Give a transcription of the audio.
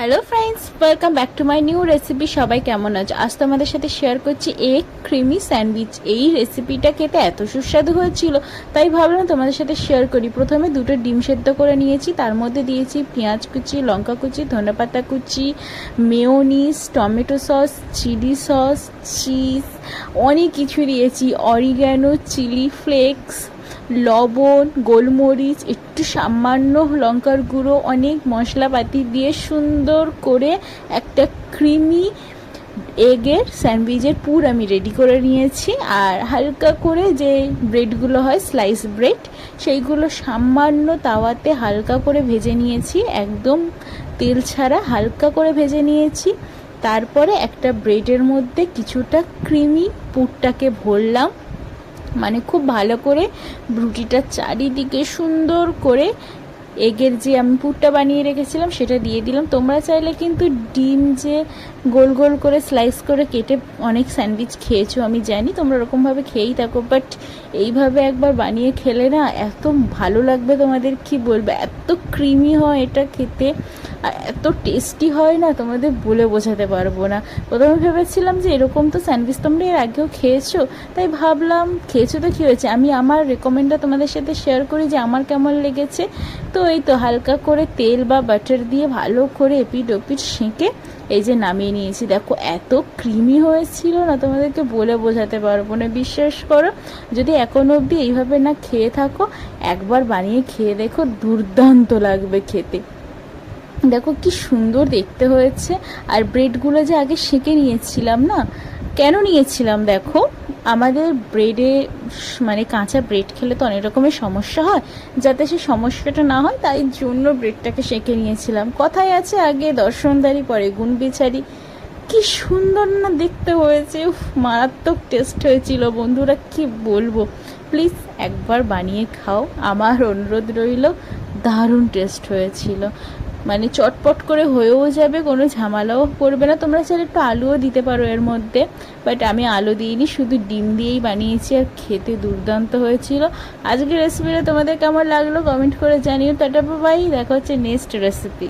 Hello friends welcome back to my new recipe সবাই কেমন আছো? আজ তোমাদের সাথে শেয়ার করছি এগ ক্রিমি স্যান্ডউইচ এই রেসিপিটা খেতে এত সুস্বাদু হয়েছিল, তাই ভাবলাম তোমাদের সাথে শেয়ার করি। প্রথমে দুটো ডিম সেদ্ধ করে নিয়েছি। তার মধ্যে দিয়েছি পেঁয়াজ কুচি, লঙ্কা কুচি, ধনেপাতা কুচি mayonnaise tomato sauce chilli sauce cheese অনেক কিছু দিয়েছি। অরিগ্যানো চিলি ফ্লেক্স লবণ, গোলমরিচ, একটু সামান্য লঙ্কার গুঁড়ো, অনেক মশলাপাতি দিয়ে সুন্দর করে একটা ক্রিমি এগের স্যান্ডউইচের পুর আমি রেডি করে নিয়েছি। আর হালকা করে যে ব্রেডগুলো হয় স্লাইস ব্রেড সেইগুলো সামান্য তাওয়াতে হালকা করে ভেজে নিয়েছি। একদম তেল ছাড়া হালকা করে ভেজে নিয়েছি। তারপরে একটা ব্রেডের মধ্যে কিছুটা ক্রিমি পুরটাকে ভরলাম। মানে খুব ভালো করে রুটিটার চারিদিকে সুন্দর করে এগের যে আমি পুরটা বানিয়ে রেখেছিলাম, সেটা দিয়ে দিলাম। তোমরা চাইলে কিন্তু ডিম যে গোল গোল করে স্লাইস করে কেটে অনেক স্যান্ডউইচ খেয়েছো, আমি জানি তোমরা ওরকমভাবে খেয়েই থাকো বাট এইভাবে একবার বানিয়ে খেলে না এত ভালো লাগবে তোমাদের, কি বলব? এত ক্রিমি হয় এটা খেতে। আর এত টেস্টি হয় না, তোমাদের বলে বোঝাতে পারব না। প্রথমে ভেবেছিলাম যে এরকম তো স্যান্ডউইচ তোমরা এর আগেও খেয়েছো, তাই ভাবলাম খেয়েছো তো কী হয়েছে? আমি আমার রেকমেন্ডটা তোমাদের সাথে শেয়ার করি যে আমার কেমন লেগেছে। তো এই তো হালকা করে তেল বা বাটার দিয়ে ভালো করে এপিড ওপিড সেঁকে এই যে নামিয়ে নিয়েছি। দেখো, এত ক্রিমি হয়েছিল না, তোমাদেরকে বলে বোঝাতে পারব না, বিশ্বাস করো। যদি এখনও অবধি এইভাবে না খেয়ে থাকো, একবার বানিয়ে খেয়ে দেখো, দুর্দান্ত লাগবে খেতে। দেখো কি সুন্দর দেখতে হয়েছে। আর ব্রেডগুলো যে আগে সেঁকে নিয়েছিলাম না? কেন নিয়েছিলাম দেখো? আমাদের ব্রেডে মানে কাঁচা ব্রেড খেলে তো অনেক রকমের সমস্যা হয়। যাতে সে সমস্যাটা না হয়, তাই জন্য ব্রেডটাকে সেঁকে নিয়েছিলাম। কথায় আছে, আগে দর্শনদারি, পরে গুণ বিচারি। কি সুন্দর না দেখতে হয়েছে। মারাত্মক টেস্ট হয়েছিল। বন্ধুরা, কি বলব? প্লিজ, একবার বানিয়ে খাও। আমার অনুরোধ রইল, দারুণ টেস্ট হয়েছিল। মানে চটপট করে হয়েও যাবে, কোনো ঝামেলাও পড়বে না। তোমরা চাইলে একটু আলুও দিতে পারো এর মধ্যে বাট আমি আলু দিইনি, শুধু ডিম দিয়েই বানিয়েছি আর খেতে দুর্দান্ত হয়েছিল। আজকের রেসিপিটা তোমাদের কেমন লাগল? কমেন্ট করে জানিও। টাটা বাই দেখা হচ্ছে নেক্সট রেসিপি